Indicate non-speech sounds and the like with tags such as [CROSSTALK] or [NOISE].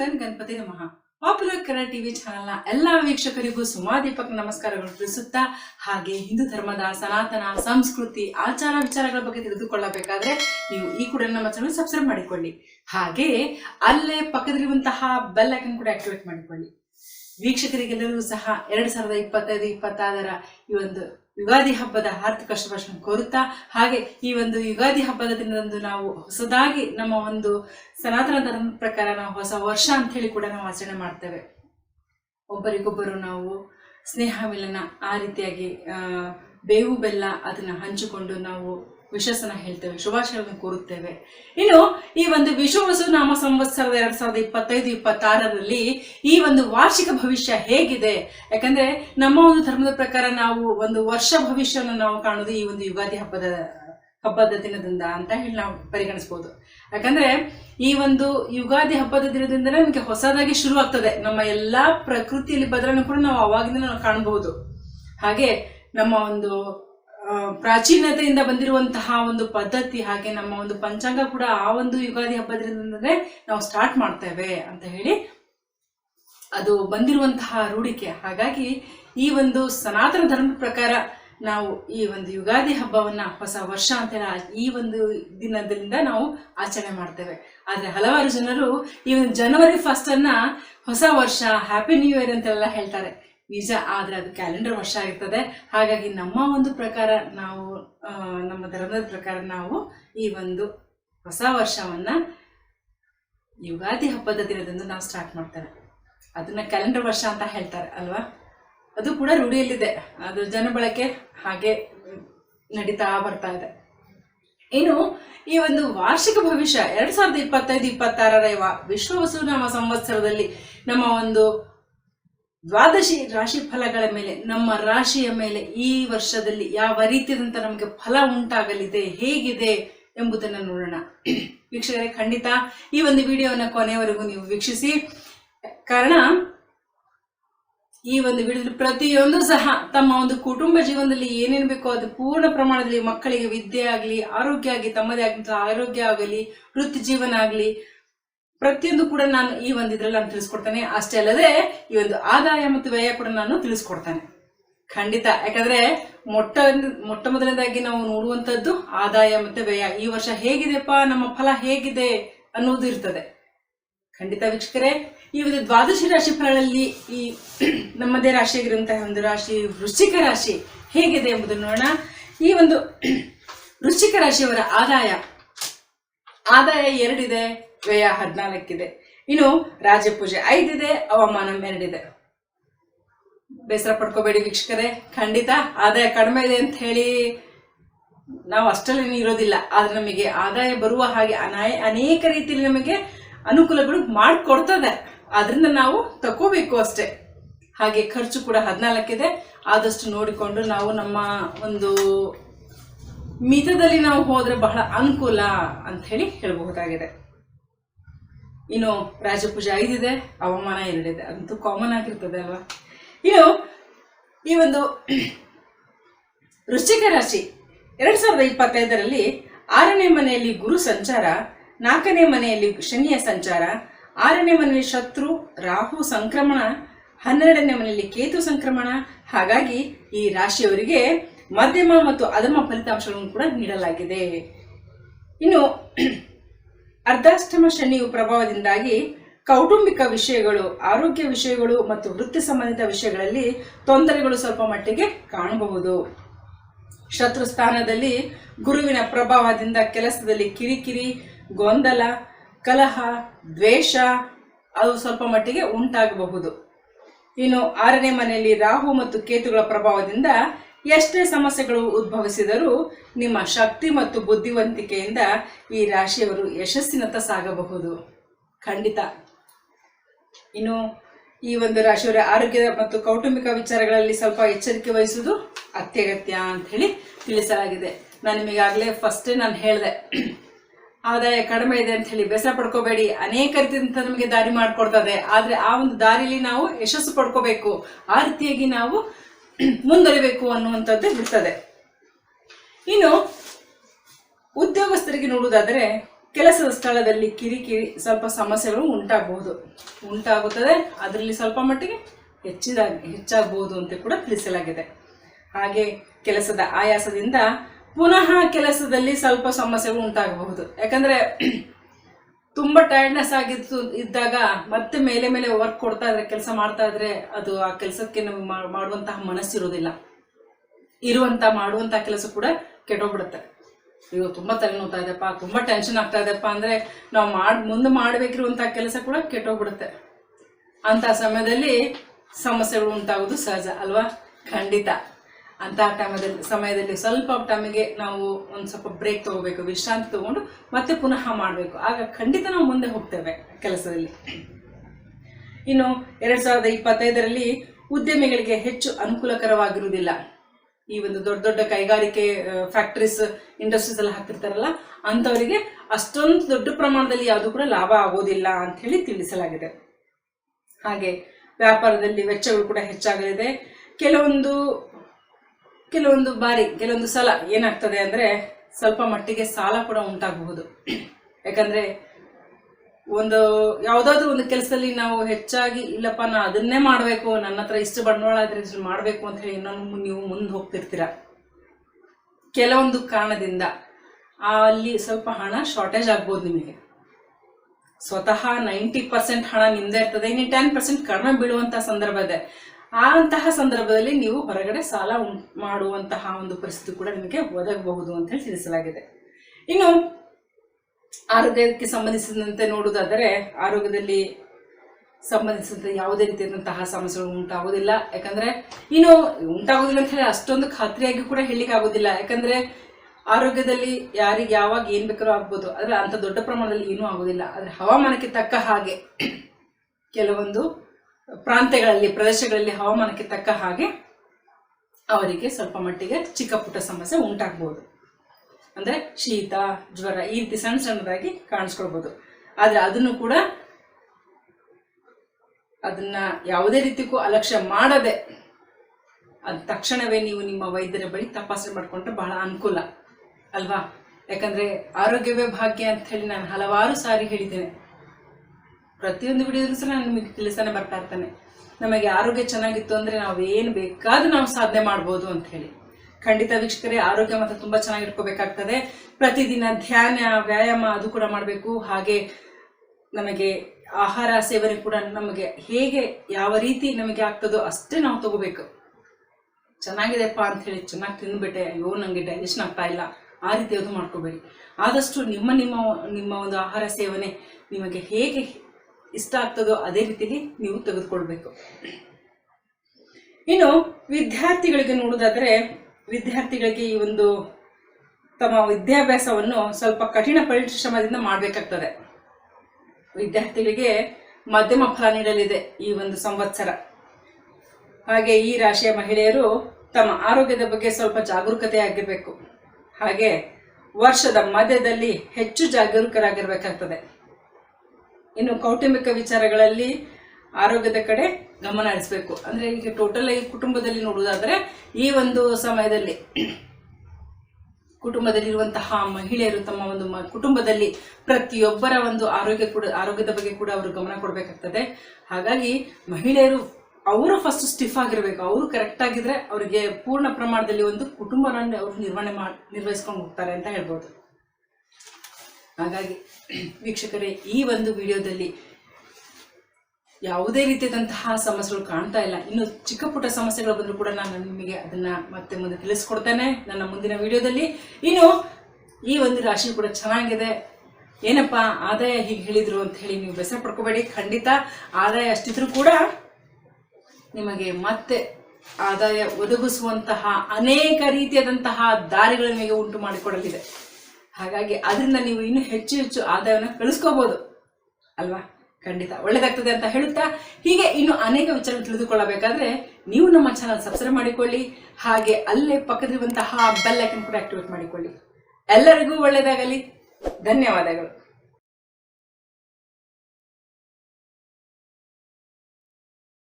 Gun Ganapati ನಮಃ. Popular Kannada TV ಚಾನೆಲ್ನ ಎಲ್ಲ ವೀಕ್ಷಕರಿಗೂ ಸುಮಾದೀಪಕ್ ನಮಸ್ಕಾರಗಳು ತಿಳಿಸುತ್ತಾ, ಹಾಗೆ ಹಿಂದೂ ಧರ್ಮದ ಸನಾತನ, ಸಂಸ್ಕೃತಿ, ಆಚಾರ ವಿಚಾರಗಳ ಬಗ್ಗೆ ತಿಳಿದುಕೊಳ್ಳಬೇಕಾದ್ರೆ ನೀವು ಈ ಕೂಡ ನಮ್ಮ ಚಾನಲ್ ಸಬ್ಸ್ಕ್ರೈಬ್ ಮಾಡಿಕೊಳ್ಳಿ. ಹಾಗೆ ಅಲ್ಲೇ ಪಕ್ಕದಲ್ಲಿರುವಂತಹ ಬೆಲ್ ಐಕನ್ ಕೂಡ ಆಕ್ಟಿವೇಟ್ ಮಾಡಿಕೊಳ್ಳಿ. ವೀಕ್ಷಕರಿಗೆಲ್ಲರೂ ಸಹ ಎರಡ್ ಸಾವಿರದ ಇಪ್ಪತ್ತೈದು, ಇಪ್ಪತ್ತಾರರ ಈ ಒಂದು ಯುಗಾದಿ ಹಬ್ಬದ ಆರ್ಥಿಕ ಶುಭಾಶಯ ಕೋರುತ್ತಾ, ಹಾಗೆ ಈ ಒಂದು ಯುಗಾದಿ ಹಬ್ಬದ ದಿನದಂದು ನಾವು ಹೊಸದಾಗಿ ನಮ್ಮ ಒಂದು ಸನಾತನ ಧರ್ಮ ಪ್ರಕಾರ ನಾವು ಹೊಸ ವರ್ಷ ಅಂತ ಹೇಳಿ ಕೂಡ ನಾವು ಆಚರಣೆ ಮಾಡ್ತೇವೆ. ಒಬ್ಬರಿಗೊಬ್ಬರು ನಾವು ಸ್ನೇಹ ಮಿಲನ ಆ ರೀತಿಯಾಗಿ ಬೇವು ಬೆಲ್ಲ ಅದನ್ನು ಹಂಚಿಕೊಂಡು ನಾವು ವಿಶ್ವಾಸನ ಹೇಳ್ತೇವೆ, ಶುಭಾಶಯಗಳನ್ನು ಕೋರುತ್ತೇವೆ. ಇನ್ನು, ಈ ಒಂದು ವಿಶ್ವವಸು ನಾಮ ಸಂವತ್ಸರದ ಎರಡ್ ಸಾವಿರದ ಇಪ್ಪತ್ತೈದು, ಇಪ್ಪತ್ತಾರರಲ್ಲಿ ಈ ಒಂದು ವಾರ್ಷಿಕ ಭವಿಷ್ಯ ಹೇಗಿದೆ? ಯಾಕಂದ್ರೆ, ನಮ್ಮ ಒಂದು ಧರ್ಮದ ಪ್ರಕಾರ ನಾವು ಒಂದು ವರ್ಷ ಭವಿಷ್ಯವನ್ನು ನಾವು ಕಾಣೋದು ಈ ಒಂದು ಯುಗಾದಿ ಹಬ್ಬದ ಹಬ್ಬದ ದಿನದಿಂದ ಅಂತ ಹೇಳಿ ನಾವು ಪರಿಗಣಿಸಬಹುದು ಯಾಕಂದ್ರೆ, ಈ ಒಂದು ಯುಗಾದಿ ಹಬ್ಬದ ದಿನದಿಂದ ನಮಗೆ ಹೊಸದಾಗಿ ಶುರು ಆಗ್ತದೆ ನಮ್ಮ ಎಲ್ಲಾ ಪ್ರಕೃತಿಯಲ್ಲಿ ಬದಲಾವಣೆ ಕೂಡ ನಾವು ಅವಾಗಿಂದ ನಾವು ಕಾಣಬಹುದು. ಹಾಗೆ, ನಮ್ಮ ಒಂದು ಪ್ರಾಚೀನತೆಯಿಂದ ಬಂದಿರುವಂತಹ ಒಂದು ಪದ್ಧತಿ ಹಾಗೆ ನಮ್ಮ ಒಂದು ಪಂಚಾಂಗ ಕೂಡ ಆ ಒಂದು ಯುಗಾದಿ ಹಬ್ಬದಿಂದಲೇ ನಾವು ಸ್ಟಾರ್ಟ್ ಮಾಡ್ತೇವೆ ಅಂತ ಹೇಳಿ ಅದು ಬಂದಿರುವಂತಹ ರೂಢಿಕೆ. ಹಾಗಾಗಿ ಈ ಒಂದು ಸನಾತನ ಧರ್ಮದ ಪ್ರಕಾರ ನಾವು ಈ ಒಂದು ಯುಗಾದಿ ಹಬ್ಬವನ್ನ ಹೊಸ ವರ್ಷ ಅಂತ ಹೇಳಿ ಈ ಒಂದು ದಿನದಿಂದ ನಾವು ಆಚರಣೆ ಮಾಡ್ತೇವೆ. ಆದ್ರೆ ಹಲವಾರು ಜನರು ಈ ಒಂದು ಜನವರಿ ಫಸ್ಟ್ ಅನ್ನ ಹೊಸ ವರ್ಷ ಹ್ಯಾಪಿ ನ್ಯೂ ಇಯರ್ ಅಂತೆಲ್ಲ ಹೇಳ್ತಾರೆ. ನಿಜ ಆದ್ರೆ ಅದು ಕ್ಯಾಲೆಂಡರ್ ವರ್ಷ ಇರ್ತದೆ ಹಾಗಾಗಿ ನಮ್ಮ ಒಂದು ಪ್ರಕಾರ ನಾವು ನಮ್ಮ ಧರ್ಮದ ಪ್ರಕಾರ ನಾವು ಈ ಒಂದು ಹೊಸ ವರ್ಷವನ್ನ ಯುಗಾದಿ ಹಬ್ಬದ ದಿನದಂದು ನಾವು ಸ್ಟಾರ್ಟ್ ಮಾಡ್ತೇವೆ. ಅದನ್ನ ಕ್ಯಾಲೆಂಡರ್ ವರ್ಷ ಅಂತ ಹೇಳ್ತಾರೆ, ಅಲ್ವಾ? ಅದು ಕೂಡ ರೂಢಿಯಲ್ಲಿದೆ. ಅದು ಜನಬಳಕೆ ಹಾಗೆ ನಡೀತಾ ಬರ್ತಾ ಇದೆ. ಇನ್ನು ಈ ಒಂದು ವಾರ್ಷಿಕ ಭವಿಷ್ಯ, ಎರಡ್ ಸಾವಿರದ ಇಪ್ಪತ್ತೈದು, ಇಪ್ಪತ್ತಾರರ ವಿಶ್ವ ವಿಶ್ವ ವಸುನಾಮ ಸಂವತ್ಸರದಲ್ಲಿ ನಮ್ಮ ಒಂದು ದ್ವಾದಶಿ ರಾಶಿ ಫಲಗಳ ಮೇಲೆ, ನಮ್ಮ ರಾಶಿಯ ಮೇಲೆ ಈ ವರ್ಷದಲ್ಲಿ ಯಾವ ರೀತಿಯಾದಂತ ನಮಗೆ ಫಲ ಉಂಟಾಗಲಿದೆ, ಹೇಗಿದೆ ಎಂಬುದನ್ನು ನೋಡೋಣ. ವೀಕ್ಷಕರೇ, ಖಂಡಿತ ಈ ಒಂದು ವಿಡಿಯೋವನ್ನು ಕೊನೆಯವರೆಗೂ ನೀವು ವೀಕ್ಷಿಸಿ. ಕಾರಣ, ಈ ಒಂದು ವಿಡಿಯೋದಲ್ಲಿ ಪ್ರತಿಯೊಂದು ಸಹ ತಮ್ಮ ಒಂದು ಕುಟುಂಬ ಜೀವನದಲ್ಲಿ ಏನೇನು ಬೇಕೋ ಅದು ಪೂರ್ಣ ಪ್ರಮಾಣದಲ್ಲಿ ಮಕ್ಕಳಿಗೆ ವಿದ್ಯೆ ಆಗಲಿ, ಆರೋಗ್ಯ ಆಗಲಿ, ತಮ್ಮದೇ ಆಗಿದ್ದ ಆರೋಗ್ಯ ಆಗಲಿ, ವೃತ್ತಿ ಜೀವನ ಆಗಲಿ ಪ್ರತಿಯೊಂದು ಕೂಡ ನಾನು ಈ ಒಂದು ಇದ್ರಲ್ಲಿ ನಾನು ತಿಳಿಸ್ಕೊಡ್ತೇನೆ. ಅಷ್ಟೇ ಅಲ್ಲದೆ ಈ ಒಂದು ಆದಾಯ ಮತ್ತು ವ್ಯಯ ಕೂಡ ನಾನು ತಿಳಿಸ್ಕೊಡ್ತೇನೆ. ಖಂಡಿತ. ಯಾಕಂದ್ರೆ ಮೊಟ್ಟ ಮೊಟ್ಟ ಮೊದಲನೇದಾಗಿ ನಾವು ನೋಡುವಂತದ್ದು ಆದಾಯ ಮತ್ತೆ ವ್ಯಯ. ಈ ವರ್ಷ ಹೇಗಿದೆಪ್ಪ ನಮ್ಮ ಫಲ ಹೇಗಿದೆ ಅನ್ನೋದು ಇರ್ತದೆ. ಖಂಡಿತ ವೀಕ್ಷಕರೇ, ಈ ಒಂದು ದ್ವಾದಶಿ ರಾಶಿ ಫಲಗಳಲ್ಲಿ ಈ [CLEARS THROAT] ನಮ್ಮದೇ ರಾಶಿಯಾಗಿರುವಂತಹ ಒಂದು ರಾಶಿ, ವೃಶ್ಚಿಕ ರಾಶಿ ಹೇಗಿದೆ ಎಂಬುದನ್ನು ನೋಡೋಣ. ಈ ಒಂದು [CLEARS THROAT] ವೃಶ್ಚಿಕ ರಾಶಿಯವರ ಆದಾಯ. ಆದಾಯ ಎರಡಿದೆ. ವ್ಯಯ ಹದಿನಾಲ್ಕಿದೆ. ಇನ್ನು ರಾಜಪೂಜೆ ಐದಿದೆ ಅವಮಾನ ಎರಡಿದೆ. ಬೇಸರ ಪಡ್ಕೋಬೇಡಿ ವೀಕ್ಷಕರೇ, ಖಂಡಿತ ಆದಾಯ ಕಡಿಮೆ ಇದೆ ಅಂತ ಹೇಳಿ ನಾವು ಅಷ್ಟರಲ್ಲಿ ಇರೋದಿಲ್ಲ. ಆದ್ರೆ ನಮಗೆ ಆದಾಯ ಬರುವ ಹಾಗೆ ಅನಾಯ, ಅನೇಕ ರೀತಿಯಲ್ಲಿ ನಮಗೆ ಅನುಕೂಲಗಳು ಮಾಡಿಕೊಡ್ತದೆ. ಅದರಿಂದ ನಾವು ತಕೋಬೇಕು ಅಷ್ಟೇ. ಹಾಗೆ ಖರ್ಚು ಕೂಡ ಹದಿನಾಲ್ಕಿದೆ. ಆದಷ್ಟು ನೋಡಿಕೊಂಡು ನಾವು ನಮ್ಮ ಒಂದು ಮಿತದಲ್ಲಿ ನಾವು ಹೋದ್ರೆ ಬಹಳ ಅನುಕೂಲ ಅಂತ ಹೇಳಿ ಹೇಳಬಹುದಾಗಿದೆ. ಇನ್ನು ರಾಜಪೂಜೆ ಐದಿದೆ, ಅವಮಾನ ಎರಡಿದೆ. ಅಂತೂ ಕಾಮನ್ ಆಗಿರ್ತದೆ ಅಲ್ವಾ? ಇನ್ನು ಈ ಒಂದು [CLEARS THROAT] ವೃಶ್ಚಿಕ ರಾಶಿ, ಎರಡ್ ಸಾವಿರದ ಇಪ್ಪತ್ತೈದರಲ್ಲಿ ಆರನೇ ಮನೆಯಲ್ಲಿ ಗುರು ಸಂಚಾರ, ನಾಲ್ಕನೇ ಮನೆಯಲ್ಲಿ ಶನಿಯ ಸಂಚಾರ, ಆರನೇ ಮನೆಯಲ್ಲಿ ಶತ್ರು, ರಾಹು ಸಂಕ್ರಮಣ, ಹನ್ನೆರಡನೇ ಮನೆಯಲ್ಲಿ ಕೇತು ಸಂಕ್ರಮಣ. ಹಾಗಾಗಿ ಈ ರಾಶಿಯವರಿಗೆ ಮಧ್ಯಮ ಮತ್ತು ಅಧಮ ಫಲಿತಾಂಶಗಳನ್ನು ಕೂಡ ನೀಡಲಾಗಿದೆ. ಇನ್ನು [CLEARS THROAT] ಅರ್ಧಾಷ್ಟಮ ಶನಿಯು ಪ್ರಭಾವದಿಂದಾಗಿ ಕೌಟುಂಬಿಕ ವಿಷಯಗಳು, ಆರೋಗ್ಯ ವಿಷಯಗಳು ಮತ್ತು ವೃತ್ತಿ ಸಂಬಂಧಿತ ವಿಷಯಗಳಲ್ಲಿ ತೊಂದರೆಗಳು ಸ್ವಲ್ಪ ಮಟ್ಟಿಗೆ ಕಾಣಬಹುದು. ಶತ್ರು ಸ್ಥಾನದಲ್ಲಿ ಗುರುವಿನ ಪ್ರಭಾವದಿಂದ ಕೆಲಸದಲ್ಲಿ ಕಿರಿಕಿರಿ, ಗೊಂದಲ, ಕಲಹ, ದ್ವೇಷ ಅದು ಸ್ವಲ್ಪ ಮಟ್ಟಿಗೆ ಉಂಟಾಗಬಹುದು. ಇನ್ನು ಆರನೇ ಮನೆಯಲ್ಲಿ ರಾಹು ಮತ್ತು ಕೇತುಗಳ ಪ್ರಭಾವದಿಂದ ಎಷ್ಟೇ ಸಮಸ್ಯೆಗಳು ಉದ್ಭವಿಸಿದರೂ ನಿಮ್ಮ ಶಕ್ತಿ ಮತ್ತು ಬುದ್ಧಿವಂತಿಕೆಯಿಂದ ಈ ರಾಶಿಯವರು ಯಶಸ್ಸಿನತ್ತ ಸಾಗಬಹುದು. ಖಂಡಿತ. ಇನ್ನು ಈ ಒಂದು ರಾಶಿಯವರ ಆರೋಗ್ಯ ಮತ್ತು ಕೌಟುಂಬಿಕ ವಿಚಾರಗಳಲ್ಲಿ ಸ್ವಲ್ಪ ಎಚ್ಚರಿಕೆ ವಹಿಸುವುದು ಅತ್ಯಗತ್ಯ ಅಂತ ಹೇಳಿ ತಿಳಿಸಲಾಗಿದೆ. ನಾನು ನಿಮಗಾಗಲೇ ಫಸ್ಟ್ ನಾನು ಹೇಳಿದೆ. ಆದಾಯ ಕಡಿಮೆ ಇದೆ ಅಂತ ಹೇಳಿ ಬೇಸರ ಪಡ್ಕೋಬೇಡಿ. ಅನೇಕ ರೀತಿಯಿಂದ ನಮಗೆ ದಾರಿ ಮಾಡಿಕೊಡ್ತದೆ. ಆದರೆ ಆ ಒಂದು ದಾರಿಲಿ ನಾವು ಯಶಸ್ಸು ಪಡ್ಕೋಬೇಕು. ಆ ರೀತಿಯಾಗಿ ನಾವು ಮುಂದುವರಿಬೇಕು ಅನ್ನುವಂಥದ್ದು ಇರ್ತದೆ ಇನ್ನು ಉದ್ಯೋಗಸ್ಥರಿಗೆ ನೋಡುವುದಾದರೆ ಕೆಲಸದ ಸ್ಥಳದಲ್ಲಿ ಕಿರಿಕಿರಿ, ಸ್ವಲ್ಪ ಸಮಸ್ಯೆಗಳು ಉಂಟಾಗಬಹುದು ಉಂಟಾಗುತ್ತದೆ, ಅದರಲ್ಲಿ ಸ್ವಲ್ಪ ಮಟ್ಟಿಗೆ ಹೆಚ್ಚಿದ ಹೆಚ್ಚಾಗಬಹುದು ಅಂತ ಕೂಡ ತಿಳಿಸಲಾಗಿದೆ. ಹಾಗೆ ಕೆಲಸದ ಆಯಾಸದಿಂದ ಪುನಃ ಕೆಲಸದಲ್ಲಿ ಸ್ವಲ್ಪ ಸಮಸ್ಯೆಗಳು ಉಂಟಾಗಬಹುದು. ಯಾಕಂದ್ರೆ ತುಂಬ ಟೈರ್ಡ್ನೆಸ್ ಆಗಿತ್ತು ಇದ್ದಾಗ ಮತ್ತೆ ಮೇಲೆ ಮೇಲೆ ವರ್ಕ್ ಕೊಡ್ತಾ ಇದ್ರೆ, ಕೆಲಸ ಮಾಡ್ತಾ ಇದ್ರೆ ಅದು ಆ ಕೆಲಸಕ್ಕೆ ನಮಗೆ ಮಾಡುವಂತಹ ಮನಸ್ಸಿರೋದಿಲ್ಲ. ಇರುವಂತ, ಮಾಡುವಂತ ಕೆಲಸ ಕೂಡ ಕೆಟ್ಟೋಗ್ಬಿಡುತ್ತೆ. ಅಯ್ಯೋ, ತುಂಬಾ ತಲೆನೋವ್ತಾ ಇದೆಪ್ಪ ತುಂಬಾ ಟೆನ್ಷನ್ ಆಗ್ತಾ ಇದೆಪ್ಪ ಅಂದ್ರೆ ನಾವು ಮಾಡ್, ಮುಂದೆ ಮಾಡಬೇಕಿರುವಂತ ಕೆಲಸ ಕೂಡ ಕೆಟ್ಟೋಗ್ಬಿಡುತ್ತೆ. ಅಂತ ಸಮಯದಲ್ಲಿ ಸಮಸ್ಯೆಗಳು ಉಂಟಾಗೋದು ಸಹಜ ಅಲ್ವಾ? ಖಂಡಿತ. ಅಂತ ಟೈಮದಲ್ಲಿ, ಸಮಯದಲ್ಲಿ ಸ್ವಲ್ಪ ಟೈಮಿಗೆ ನಾವು ಒಂದು ಸ್ವಲ್ಪ ಬ್ರೇಕ್ ತಗೋಬೇಕು, ವಿಶ್ರಾಂತಿ ತಗೊಂಡು ಮತ್ತೆ ಪುನಃ ಮಾಡಬೇಕು. ಆಗ ಖಂಡಿತ ನಾವು ಮುಂದೆ ಹೋಗ್ತೇವೆ ಕೆಲಸದಲ್ಲಿ. ಇನ್ನು ಎರಡ್ ಸಾವಿರದ ಇಪ್ಪತ್ತೈದರಲ್ಲಿ ಉದ್ಯಮಿಗಳಿಗೆ ಹೆಚ್ಚು ಅನುಕೂಲಕರವಾಗಿರುವುದಿಲ್ಲ. ಈ ಒಂದು ದೊಡ್ಡ ದೊಡ್ಡ ಕೈಗಾರಿಕೆ ಫ್ಯಾಕ್ಟ್ರೀಸ್ ಇಂಡಸ್ಟ್ರೀಸ್ ಎಲ್ಲ ಹಾಕ್ತಿರ್ತಾರಲ್ಲ ಅಂಥವರಿಗೆ ಅಷ್ಟೊಂದು ದೊಡ್ಡ ಪ್ರಮಾಣದಲ್ಲಿ ಯಾವುದು ಕೂಡ ಲಾಭ ಆಗೋದಿಲ್ಲ ಅಂತ ಹೇಳಿ ತಿಳಿಸಲಾಗಿದೆ. ಹಾಗೆ ವ್ಯಾಪಾರದಲ್ಲಿ ವೆಚ್ಚಗಳು ಕೂಡ ಹೆಚ್ಚಾಗಲಿದೆ. ಕೆಲವೊಂದು ಕೆಲವೊಂದು ಬಾರಿ, ಕೆಲವೊಂದು ಸಲ ಏನಾಗ್ತದೆ ಅಂದ್ರೆ ಸ್ವಲ್ಪ ಮಟ್ಟಿಗೆ ಸಾಲ ಕೂಡ ಉಂಟಾಗಬಹುದು. ಯಾಕಂದ್ರೆ ಒಂದು ಯಾವುದಾದ್ರೂ ಒಂದು ಕೆಲಸದಲ್ಲಿ ನಾವು ಹೆಚ್ಚಾಗಿ, ಇಲ್ಲಪ್ಪ ನಾ ಅದನ್ನೇ ಮಾಡಬೇಕು, ನನ್ನ ಹತ್ರ ಇಷ್ಟು ಬಂಡವಾಳ ಆದರೆ ಇಷ್ಟು ಮಾಡಬೇಕು ಅಂತ ಹೇಳಿ ಇನ್ನೊಂದು ನೀವು ಮುಂದೆ ಹೋಗ್ತಿರ್ತೀರ? ಕೆಲವೊಂದು ಕಾರಣದಿಂದ ಅಲ್ಲಿ ಸ್ವಲ್ಪ ಹಣ ಶಾರ್ಟೇಜ್ ಆಗ್ಬೋದು ನಿಮಗೆ. ಸ್ವತಃ ನೈಂಟಿ ಪರ್ಸೆಂಟ್ ಹಣ ನಿಮ್ದೇ ಇರ್ತದೆ, ಇನ್ನು ಟೆನ್ ಪರ್ಸೆಂಟ್ ಕಡಿಮೆ ಬೀಳುವಂಥ ಸಂದರ್ಭ ಇದೆ. ಆ ಅಂತಹ ಸಂದರ್ಭದಲ್ಲಿ ನೀವು ಹೊರಗಡೆ ಸಾಲ ಮಾಡುವಂತಹ ಒಂದು ಪರಿಸ್ಥಿತಿ ಕೂಡ ನಿಮಗೆ ಒದಗಬಹುದು ಅಂತ ಹೇಳಿ ತಿಳಿಸಲಾಗಿದೆ. ಇನ್ನು, ಆರೋಗ್ಯಕ್ಕೆ ಸಂಬಂಧಿಸಿದಂತೆ ನೋಡುವುದಾದರೆ, ಆರೋಗ್ಯದಲ್ಲಿ ಸಂಬಂಧಿಸಿದಂತೆ ಯಾವುದೇ ರೀತಿಯಾದಂತಹ ಸಮಸ್ಯೆಗಳು ಉಂಟಾಗೋದಿಲ್ಲ ಯಾಕಂದ್ರೆ, ಇನ್ನು ಉಂಟಾಗೋದಿಲ್ಲ ಅಂತ ಹೇಳಿ ಅಷ್ಟೊಂದು ಖಾತ್ರಿಯಾಗಿ ಕೂಡ ಹೇಳಲಿಕ್ಕೆ ಆಗೋದಿಲ್ಲ ಯಾಕಂದ್ರೆ, ಆರೋಗ್ಯದಲ್ಲಿ ಯಾರಿಗೆ ಯಾವಾಗ ಏನು ಬೇಕಾದ್ರೂ ಆಗ್ಬೋದು. ಆದರೆ ಅಂತ ದೊಡ್ಡ ಪ್ರಮಾಣದಲ್ಲಿ ಏನೂ ಆಗೋದಿಲ್ಲ ಆದರೆ ಹವಾಮಾನಕ್ಕೆ ತಕ್ಕ ಹಾಗೆ ಕೆಲವೊಂದು ಪ್ರಾಂತ್ಯಗಳಲ್ಲಿ, ಪ್ರದೇಶಗಳಲ್ಲಿ ಹವಾಮಾನಕ್ಕೆ ತಕ್ಕ ಹಾಗೆ ಅವರಿಗೆ ಸ್ವಲ್ಪ ಮಟ್ಟಿಗೆ ಚಿಕ್ಕ ಪುಟ್ಟ ಸಮಸ್ಯೆ ಉಂಟಾಗ್ಬೋದು. ಅಂದ್ರೆ ಶೀತ, ಜ್ವರ ಈ ರೀತಿ ಸಣ್ಣ ಸಣ್ಣದಾಗಿ ಕಾಣಿಸ್ಕೊಳ್ಬೋದು. ಆದರೆ ಅದನ್ನು ಕೂಡ ಅದನ್ನ ಯಾವುದೇ ರೀತಿಗೂ ಅಲಕ್ಷ್ಯ ಮಾಡದೆ ಅದು ತಕ್ಷಣವೇ ನೀವು ನಿಮ್ಮ ವೈದ್ಯರ ಬಳಿ ತಪಾಸಣೆ ಮಾಡಿಕೊಂಡ್ರೆ ಬಹಳ ಅನುಕೂಲ. ಅಲ್ವಾ? ಯಾಕಂದ್ರೆ ಆರೋಗ್ಯವೇ ಭಾಗ್ಯ ಅಂತ ಹೇಳಿ ನಾನು ಹಲವಾರು ಸಾರಿ ಹೇಳಿದ್ದೇನೆ. ಪ್ರತಿಯೊಂದು ವಿಡಿಯೋದಲ್ಲೂ ಸಹ ನಾನು ನಿಮಗೆ ತಿಳಿಸಾನೆ ಬರ್ತಾ ಇರ್ತಾನೆ. ನಮಗೆ ಆರೋಗ್ಯ ಚೆನ್ನಾಗಿತ್ತು ಅಂದ್ರೆ ನಾವು ಏನು ಬೇಕಾದ್ರೂ ನಾವು ಸಾಧನೆ ಮಾಡ್ಬೋದು ಅಂತ ಹೇಳಿ. ಖಂಡಿತ ವೀಕ್ಷಕರೇ, ಆರೋಗ್ಯ ಮಾತ್ರ ತುಂಬಾ ಚೆನ್ನಾಗಿ ಇಟ್ಕೋಬೇಕಾಗ್ತದೆ. ಪ್ರತಿದಿನ ಧ್ಯಾನ, ವ್ಯಾಯಾಮ ಅದು ಕೂಡ ಮಾಡಬೇಕು. ಹಾಗೆ ನಮಗೆ ಆಹಾರ ಸೇವನೆ ಕೂಡ ನಮಗೆ ಹೇಗೆ, ಯಾವ ರೀತಿ ನಮಗೆ ಆಗ್ತದೋ ಅಷ್ಟೇ ನಾವು ತಗೋಬೇಕು. ಚೆನ್ನಾಗಿದೆಪ್ಪ ಅಂತ ಹೇಳಿ ಚೆನ್ನಾಗಿ ತಿಂದ್ಬಿಟ್ಟೆ, ಅಯ್ಯೋ ನನಗೆ ಡೈಜೆಷನ್ ಆಗ್ತಾ ಇಲ್ಲ. ಆ ರೀತಿ ಅದು ಮಾಡ್ಕೋಬೇಡಿ. ಆದಷ್ಟು ನಿಮ್ಮ ನಿಮ್ಮ ನಿಮ್ಮ ಒಂದು ಆಹಾರ ಸೇವನೆ ನಿಮಗೆ ಹೇಗೆ ಇಷ್ಟ ಆಗ್ತದೋ ಅದೇ ರೀತಿಲಿ ನೀವು ತೆಗೆದುಕೊಳ್ಬೇಕು. ಇನ್ನು ವಿದ್ಯಾರ್ಥಿಗಳಿಗೆ ನೋಡೋದಾದರೆ ವಿದ್ಯಾರ್ಥಿಗಳಿಗೆ ಈ ಒಂದು ತಮ್ಮ ವಿದ್ಯಾಭ್ಯಾಸವನ್ನು ಸ್ವಲ್ಪ ಕಠಿಣ ಪರಿಶ್ರಮದಿಂದ ಮಾಡಬೇಕಾಗ್ತದೆ. ವಿದ್ಯಾರ್ಥಿಗಳಿಗೆ ಮಧ್ಯಮ ಫಲ ನೀಡಲಿದೆ ಈ ಒಂದು ಸಂವತ್ಸರ. ಹಾಗೆ ಈ ರಾಶಿಯ ಮಹಿಳೆಯರು ತಮ್ಮ ಆರೋಗ್ಯದ ಬಗ್ಗೆ ಸ್ವಲ್ಪ ಜಾಗರೂಕತೆ ಆಗಿರಬೇಕು. ಹಾಗೆ ವರ್ಷದ ಮಧ್ಯದಲ್ಲಿ ಹೆಚ್ಚು ಜಾಗರೂಕರಾಗಿರ್ಬೇಕಾಗ್ತದೆ. ಇನ್ನು ಕೌಟುಂಬಿಕ ವಿಚಾರಗಳಲ್ಲಿ ಆರೋಗ್ಯದ ಕಡೆ ಗಮನ ಹರಿಸಬೇಕು. ಅಂದ್ರೆ ಈಗ ಟೋಟಲ್ ಆಗಿ ಕುಟುಂಬದಲ್ಲಿ ನೋಡುವುದಾದರೆ, ಈ ಒಂದು ಸಮಯದಲ್ಲಿ ಕುಟುಂಬದಲ್ಲಿರುವಂತಹ ಮಹಿಳೆಯರು ತಮ್ಮ ಒಂದು ಕುಟುಂಬದಲ್ಲಿ ಪ್ರತಿಯೊಬ್ಬರ ಒಂದು ಆರೋಗ್ಯ ಕೂಡ, ಆರೋಗ್ಯದ ಬಗ್ಗೆ ಕೂಡ ಅವರು ಗಮನ ಕೊಡಬೇಕಾಗ್ತದೆ. ಹಾಗಾಗಿ ಮಹಿಳೆಯರು, ಅವರು ಫಸ್ಟ್ ಸ್ಟಿಫ್ ಆಗಿರ್ಬೇಕು. ಅವರು ಕರೆಕ್ಟ್ ಆಗಿದ್ರೆ ಅವರಿಗೆ ಪೂರ್ಣ ಪ್ರಮಾಣದಲ್ಲಿ ಒಂದು ಕುಟುಂಬವನ್ನು ಅವರು ನಿರ್ವಹಣೆ ಮಾಡಿ ನಿರ್ವಹಿಸ್ಕೊಂಡು ಹೋಗ್ತಾರೆ ಅಂತ ಹೇಳ್ಬೋದು. ಹಾಗಾಗಿ ವೀಕ್ಷಕರೇ, ಈ ಒಂದು ವಿಡಿಯೋದಲ್ಲಿ ಯಾವುದೇ ರೀತಿಯಾದಂತಹ ಸಮಸ್ಯೆಗಳು ಕಾಣ್ತಾ ಇಲ್ಲ. ಇನ್ನು ಚಿಕ್ಕ ಪುಟ್ಟ ಸಮಸ್ಯೆಗಳು ಬಂದರೂ ಕೂಡ ನಾನು ನಿಮಗೆ ಅದನ್ನ ಮತ್ತೆ ಮುಂದೆ ತಿಳಿಸ್ಕೊಡ್ತೇನೆ ನನ್ನ ಮುಂದಿನ ವಿಡಿಯೋದಲ್ಲಿ. ಇನ್ನು ಈ ಒಂದು ರಾಶಿ ಕೂಡ ಚೆನ್ನಾಗಿದೆ. ಏನಪ್ಪ, ಆದಾಯ ಹೀಗೆ ಹೇಳಿದ್ರು ಅಂತ ಹೇಳಿ ನೀವು ಬೇಸರ ಪಡ್ಕೋಬೇಡಿ. ಖಂಡಿತ ಆದಾಯ ಅಷ್ಟಿದ್ರೂ ಕೂಡ ನಿಮಗೆ ಮತ್ತೆ ಆದಾಯ ಒದಗಿಸುವಂತಹ ಅನೇಕ ರೀತಿಯಾದಂತಹ ದಾರಿಗಳು ನಿಮಗೆ ಉಂಟು ಮಾಡಿಕೊಡಲಿದೆ. ಹಾಗಾಗಿ ಅದರಿಂದ ನೀವು ಇನ್ನೂ ಹೆಚ್ಚು ಹೆಚ್ಚು ಆದಾಯವನ್ನು ಗಳಿಸ್ಕೋಬಹುದು ಅಲ್ವಾ? ಖಂಡಿತ. ಒಳ್ಳೇದಾಗ್ತದೆ ಅಂತ ಹೇಳುತ್ತಾ? ಹೀಗೆ ಇನ್ನು ಅನೇಕ ವಿಚಾರ ತಿಳಿದುಕೊಳ್ಳಬೇಕಾದ್ರೆ ನೀವು ನಮ್ಮ ಚಾನಲ್ ಸಬ್ಸ್ಕ್ರೈಬ್ ಮಾಡಿಕೊಳ್ಳಿ, ಹಾಗೆ ಅಲ್ಲೇ ಪಕ್ಕದಿರುವಂತಹ ಬೆಲ್ ಐಕನ್ ಕೂಡ ಆಕ್ಟಿವೇಟ್ ಮಾಡಿಕೊಳ್ಳಿ. ಎಲ್ಲರಿಗೂ ಒಳ್ಳೆಯದಾಗಲಿ ಧನ್ಯವಾದಗಳು.